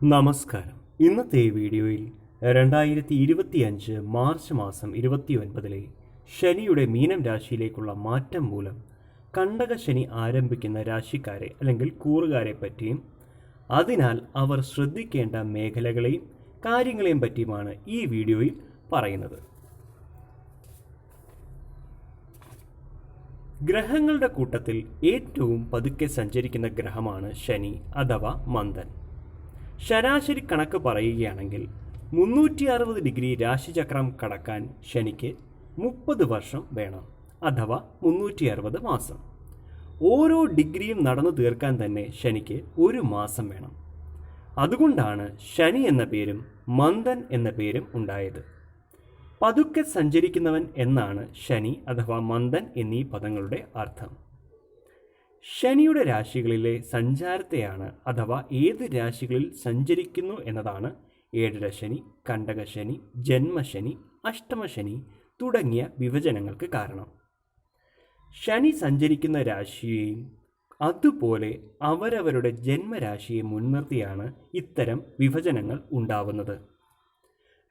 നമസ്കാരം. ഇന്നത്തെ വീഡിയോയിൽ രണ്ടായിരത്തി ഇരുപത്തിയഞ്ച് മാർച്ച് മാസം ഇരുപത്തി ഒൻപതിലെ ശനിയുടെ മീനം രാശിയിലേക്കുള്ള മാറ്റം മൂലം കണ്ടക ശനി ആരംഭിക്കുന്ന രാശിക്കാരെ അല്ലെങ്കിൽ കൂറുകാരെ പറ്റിയും അതിനാൽ അവർ ശ്രദ്ധിക്കേണ്ട മേഖലകളെയും കാര്യങ്ങളെയും പറ്റിയുമാണ് ഈ വീഡിയോയിൽ പറയുന്നത്. ഗ്രഹങ്ങളുടെ കൂട്ടത്തിൽ ഏറ്റവും പതുക്കെ സഞ്ചരിക്കുന്ന ഗ്രഹമാണ് ശനി അഥവാ മന്ദൻ. ശരാശരി കണക്ക് പറയുകയാണെങ്കിൽ മുന്നൂറ്റി അറുപത് ഡിഗ്രി രാശിചക്രം കടക്കാൻ ശനിക്ക് മുപ്പത് വർഷം വേണം അഥവാ മുന്നൂറ്റി അറുപത് മാസം. ഓരോ ഡിഗ്രിയും നടന്നു തീർക്കാൻ തന്നെ ശനിക്ക് ഒരു മാസം വേണം. അതുകൊണ്ടാണ് ശനി എന്ന പേരും മന്ദൻ എന്ന പേരും ഉണ്ടായത്. പതുക്കെ സഞ്ചരിക്കുന്നവൻ എന്നാണ് ശനി അഥവാ മന്ദൻ എന്നീ പദങ്ങളുടെ അർത്ഥം. ശനിയുടെ രാശികളിലെ സഞ്ചാരത്തെയാണ് അഥവാ ഏത് രാശികളിൽ സഞ്ചരിക്കുന്നു എന്നതാണ് ഏഴരശനി കണ്ടകശനി ജന്മശനി അഷ്ടമശനി തുടങ്ങിയ വിഭജനങ്ങൾക്ക് കാരണം. ശനി സഞ്ചരിക്കുന്ന രാശിയെയും അതുപോലെ അവരവരുടെ ജന്മരാശിയെ മുൻനിർത്തിയാണ് ഇത്തരം വിഭജനങ്ങൾ ഉണ്ടാവുന്നത്.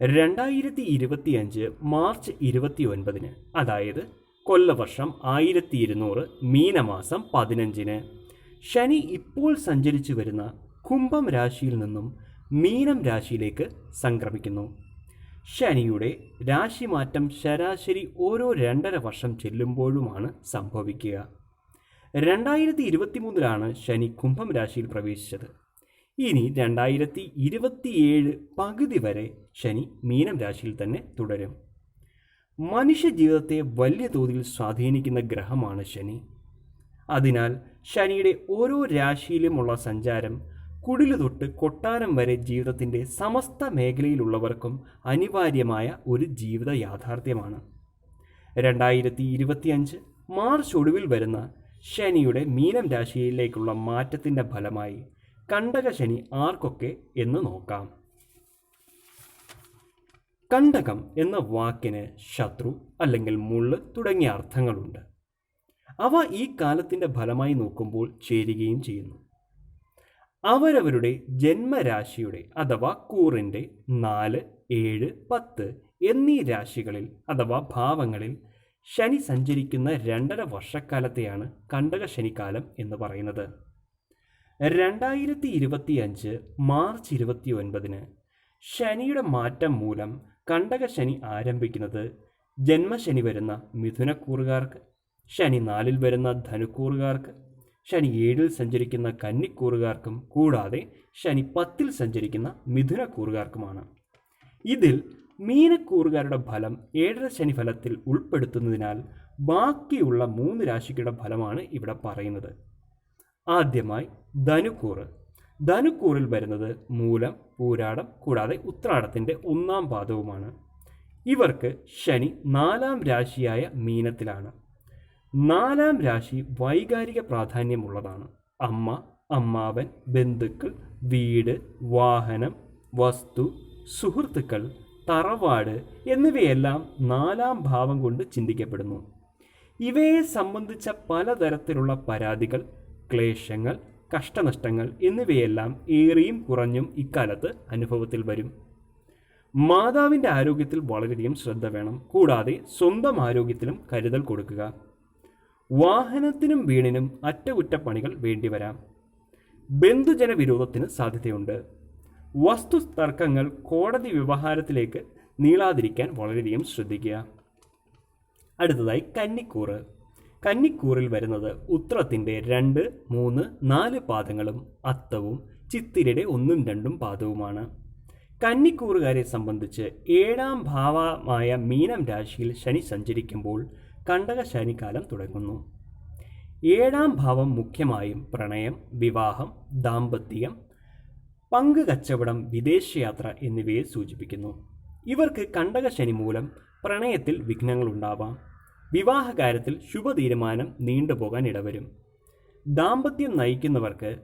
രണ്ടായിരത്തി ഇരുപത്തിയഞ്ച് മാർച്ച് ഇരുപത്തി ഒൻപതിന് അതായത് കൊല്ലവർഷം ആയിരത്തി ഇരുന്നൂറ് മീനമാസം പതിനഞ്ചിന്. ശനി ഇപ്പോൾ സഞ്ചരിച്ചു വരുന്ന കുംഭം രാശിയിൽ നിന്നും മീനം രാശിയിലേക്ക് സംക്രമിക്കുന്നു. ശനിയുടെ രാശിമാറ്റം ശരാശരി ഓരോ രണ്ടര വർഷം ചെല്ലുമ്പോഴുമാണ് സംഭവിക്കുക. രണ്ടായിരത്തി ഇരുപത്തി മൂന്നിലാണ് ശനി കുംഭം രാശിയിൽ പ്രവേശിച്ചത്. ഇനി രണ്ടായിരത്തി ഇരുപത്തിയേഴ് പകുതി വരെ ശനി മീനം രാശിയിൽ തന്നെ തുടരും. മനുഷ്യ ജീവിതത്തെ വലിയ തോതിൽ സ്വാധീനിക്കുന്ന ഗ്രഹമാണ് ശനി. അതിനാൽ ശനിയുടെ ഓരോ രാശിയിലുമുള്ള സഞ്ചാരം കുടിലു തൊട്ട് കൊട്ടാരം വരെ ജീവിതത്തിന്റെ സമസ്ത മേഖലയിലുള്ളവർക്കും അനിവാര്യമായ ഒരു ജീവിത യാഥാർത്ഥ്യമാണ്. രണ്ടായിരത്തി ഇരുപത്തിയഞ്ച് മാർച്ച് ഒടുവിൽ വരുന്ന ശനിയുടെ മീനം രാശിയിലേക്കുള്ള മാറ്റത്തിന്റെ ഫലമായി കണ്ടക ശനി ആർക്കൊക്കെ എന്ന് നോക്കാം. കണ്ടകം എന്ന വാക്കിന് ശത്രു അല്ലെങ്കിൽ മുള്ള് തുടങ്ങിയ അർത്ഥങ്ങളുണ്ട്. അവ ഈ കാലത്തിന്റെ ഫലമായി നോക്കുമ്പോൾ ചേരുകയും ചെയ്യുന്നു. അവരവരുടെ ജന്മരാശിയുടെ അഥവാ കൂറിന്റെ നാല് ഏഴ് പത്ത് എന്നീ രാശികളിൽ അഥവാ ഭാവങ്ങളിൽ ശനി സഞ്ചരിക്കുന്ന രണ്ടര വർഷക്കാലത്തെയാണ് കണ്ടക ശനിക്കാലം എന്ന് പറയുന്നത്. രണ്ടായിരത്തി ഇരുപത്തി അഞ്ച് മാർച്ച് ഇരുപത്തി ഒൻപതിന് ശനിയുടെ മാറ്റം മൂലം കണ്ടക ശനി ആരംഭിക്കുന്നത് ജന്മശനി വരുന്ന മിഥുനക്കൂറുകാർക്ക് ശനി നാലിൽ വരുന്ന ധനുക്കൂറുകാർക്ക് ശനി ഏഴിൽ സഞ്ചരിക്കുന്ന കന്നിക്കൂറുകാർക്കും കൂടാതെ ശനി പത്തിൽ സഞ്ചരിക്കുന്ന മിഥുനക്കൂറുകാർക്കുമാണ്. ഇതിൽ മീനക്കൂറുകാരുടെ ഫലം ഏഴര ശനി ഫലത്തിൽ ഉൾപ്പെടുത്തുന്നതിനാൽ ബാക്കിയുള്ള മൂന്ന് രാശികളുടെ ഫലമാണ് ഇവിടെ പറയുന്നത്. ആദ്യമായി ധനുക്കൂറ്. ധനുക്കൂറിൽ വരുന്നത് മൂലം പൂരാടം കൂടാതെ ഉത്രാടത്തിന്റെ ഒന്നാം പാദവുമാണ്. ഇവർക്ക് ശനി നാലാം രാശിയായ മീനത്തിലാണ്. നാലാം രാശി വൈകാരിക പ്രാധാന്യമുള്ളതാണ്. അമ്മ അമ്മാവൻ ബന്ധുക്കൾ വീട് വാഹനം വസ്തു സുഹൃത്തുക്കൾ തറവാട് എന്നിവയെല്ലാം നാലാം ഭാവം കൊണ്ട് ചിന്തിക്കപ്പെടുന്നു. ഇവയെ സംബന്ധിച്ച പലതരത്തിലുള്ള പരാതികൾ ക്ലേശങ്ങൾ കഷ്ടനഷ്ടങ്ങൾ എന്നിവയെല്ലാം ഏറിയും കുറഞ്ഞും ഇക്കാലത്ത് അനുഭവത്തിൽ വരും. മാതാവിന്റെ ആരോഗ്യത്തിൽ വളരെയധികം ശ്രദ്ധ വേണം. കൂടാതെ സ്വന്തം ആരോഗ്യത്തിലും കരുതൽ കൊടുക്കുക. വാഹനത്തിനും വീണിനും അറ്റകുറ്റപ്പണികൾ വേണ്ടിവരാം. ബന്ധുജന വിരോധത്തിന് സാധ്യതയുണ്ട്. വസ്തു തർക്കങ്ങൾ കോടതി വ്യവഹാരത്തിലേക്ക് നീളാതിരിക്കാൻ വളരെയധികം ശ്രദ്ധിക്കുക. അടുത്തതായി കന്നിക്കൂറ്. കന്നിക്കൂറിൽ വരുന്നത് ഉത്രത്തിന്റെ രണ്ട് മൂന്ന് നാല് പാദങ്ങളും അത്തവും ചിത്തിരയുടെ ഒന്നും രണ്ടും പാദവുമാണ്. കന്നിക്കൂറുകാരെ സംബന്ധിച്ച് ഏഴാം ഭാവമായ മീനം രാശിയിൽ ശനി സഞ്ചരിക്കുമ്പോൾ കണ്ടക ശനിക്കാലം തുടങ്ങുന്നു. ഏഴാം ഭാവം മുഖ്യമായും പ്രണയം വിവാഹം ദാമ്പത്യം പങ്ക് കച്ചവടം വിദേശയാത്ര എന്നിവയെ സൂചിപ്പിക്കുന്നു. ഇവർക്ക് കണ്ടക ശനി മൂലം പ്രണയത്തിൽ വിഘ്നങ്ങളുണ്ടാവാം വിവാഹകാര്യത്തിൽ ശുഭതീരുമാനം നീണ്ടുപോകാൻ ഇടവരും. ദാമ്പത്യം നയിക്കുന്നവർക്ക്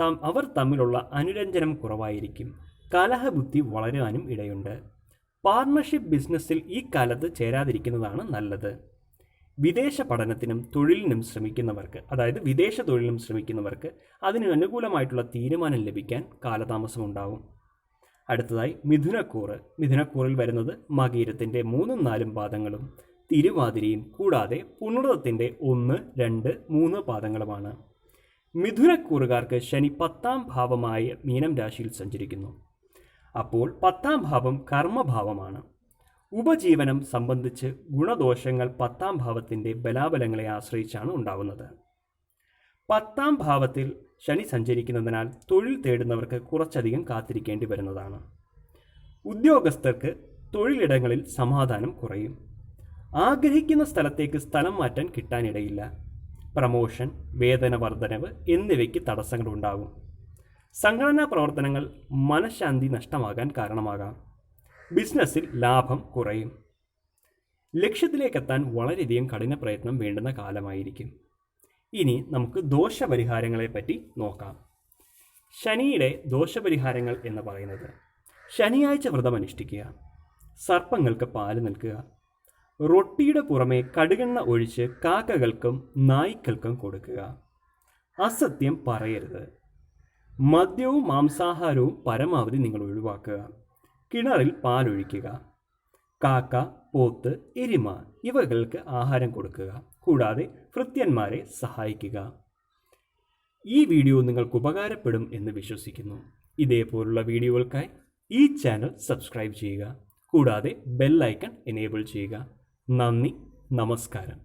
തം അവർ തമ്മിലുള്ള അനുരഞ്ജനം കുറവായിരിക്കും. കലഹബുദ്ധി വളരാനും ഇടയുണ്ട്. പാർട്ണർഷിപ്പ് ബിസിനസ്സിൽ ഈ കാലത്ത് ചേരാതിരിക്കുന്നതാണ് നല്ലത്. വിദേശ പഠനത്തിനും തൊഴിലിനും ശ്രമിക്കുന്നവർക്ക് അതായത് വിദേശ തൊഴിലിനും ശ്രമിക്കുന്നവർക്ക് അതിന് അനുകൂലമായിട്ടുള്ള തീരുമാനം ലഭിക്കാൻ കാലതാമസം കാലതാമസമുണ്ടാവും. അടുത്തതായി മിഥുനക്കൂറ്. മിഥുനക്കൂറിൽ വരുന്നത് മകീരത്തിന്റെ മൂന്നും നാലും പാദങ്ങളും തിരുവാതിരയും കൂടാതെ പുണർത്തത്തിന്റെ ഒന്ന് രണ്ട് മൂന്ന് പാദങ്ങളുമാണ്. മിഥുനക്കൂറുകാർക്ക് ശനി പത്താം ഭാവമായ മീനം രാശിയിൽ സഞ്ചരിക്കുന്നു. അപ്പോൾ പത്താം ഭാവം കർമ്മഭാവമാണ്. ഉപജീവനം സംബന്ധിച്ച് ഗുണദോഷങ്ങൾ പത്താം ഭാവത്തിന്റെ ബലാബലങ്ങളെ ആശ്രയിച്ചാണ് ഉണ്ടാവുന്നത്. പത്താം ഭാവത്തിൽ ശനി സഞ്ചരിക്കുന്നതിനാൽ തൊഴിൽ തേടുന്നവർക്ക് കുറച്ചധികം കാത്തിരിക്കേണ്ടി വരുന്നതാണ്. ഉദ്യോഗസ്ഥർക്ക് തൊഴിലിടങ്ങളിൽ സമാധാനം കുറയും. ആഗ്രഹിക്കുന്ന സ്ഥലത്തേക്ക് സ്ഥലം മാറ്റാൻ കിട്ടാനിടയില്ല. പ്രമോഷൻ വേതന വർധനവ് എന്നിവയ്ക്ക് തടസ്സങ്ങളുണ്ടാകും സംഘടനാ പ്രവർത്തനങ്ങൾ മനഃശാന്തി നഷ്ടമാകാൻ കാരണമാകാം. ബിസിനസ്സിൽ ലാഭം കുറയും. ലക്ഷ്യത്തിലേക്കെത്താൻ വളരെയധികം കഠിന പ്രയത്നം വേണ്ടുന്ന കാലമായിരിക്കും. ഇനി നമുക്ക് ദോഷപരിഹാരങ്ങളെപ്പറ്റി നോക്കാം. ശനിയുടെ ദോഷപരിഹാരങ്ങൾ എന്ന് പറയുന്നത് ശനിയാഴ്ച വ്രതം അനുഷ്ഠിക്കുക സർപ്പങ്ങൾക്ക് പാൽ നൽകുക. റൊട്ടിയുടെ പുറമെ കടുകെണ്ണ ഒഴിച്ച് കാക്കകൾക്കും നായ്ക്കൾക്കും കൊടുക്കുക. അസത്യം പറയരുത്. മദ്യവും മാംസാഹാരവും പരമാവധി നിങ്ങൾ ഒഴിവാക്കുക. കിണറിൽ പാലൊഴിക്കുക. കാക്ക പോത്ത് എരിമ ഇവകൾക്ക് ആഹാരം കൊടുക്കുക. കൂടാതെ ഭൃത്യന്മാരെ സഹായിക്കുക. ഈ വീഡിയോ നിങ്ങൾക്ക് ഉപകാരപ്പെടും എന്ന് വിശ്വസിക്കുന്നു. ഇതേപോലുള്ള വീഡിയോകൾക്കായി ഈ ചാനൽ സബ്സ്ക്രൈബ് ചെയ്യുക. കൂടാതെ ബെല്ലൈക്കൺ എനേബിൾ ചെയ്യുക. നന്ദി നമസ്കാരം.